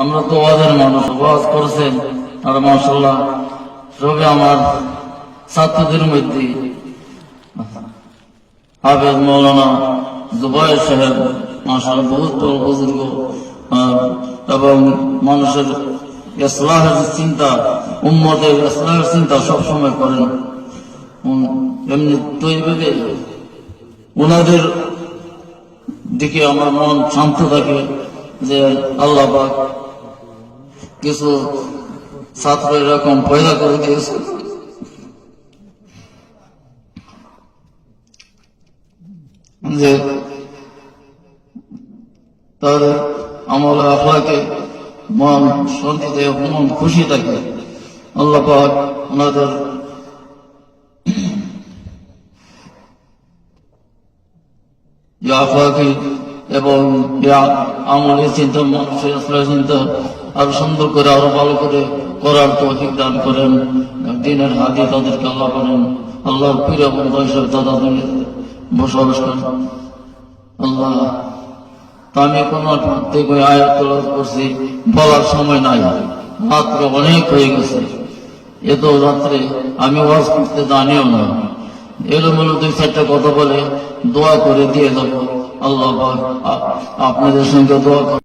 আমরা তো ওয়াজের মানুষ, ওয়াজ করেছেন। আর মাসাল্লাহ সবে আমার ছাত্রদের মধ্যে হাফেজ মৌলানা জুবাইর সাহেব মাসাল্লাহ বহুত বুজুর্গ। এবং মানুষের ইসলাহের চিন্তা, উম্মতের ইসলাহের চিন্তা সবসময় করেন। এমনি তৈরি ওনাদের দিকে আমার মন শান্ত থাকে। যে আল্লাহ কিছু ছাত্র এরকম পয়দা করে দিয়েছে। যে তাদের আমল আখলাকে মন শান্তিতে মন খুশি থাকে। আল্লাহ পাক ওনাদের আফাকে এবং আমলের চিন্তা মানুষের চিন্তা আরও সুন্দর করে, আরও ভালো করে করার তৌফিক দান করেন। দিনের হাতে তাদেরকে আল্লাহ করেন আল্লাহর প্রিয় বন্ধু হিসেবে তাদের বসবাস করেন। আল্লাহ আমি কোনো আয়াত করছি, বলার সময় নাই রাত্র অনেক হয়ে গেছে। এত রাত্রে আমি ওয়াজ করতে জানিও না। এলোমেলো দুই চারটা কথা বলে দোয়া করে দিয়ে দেবো আল্লাহ আপনাদের সঙ্গে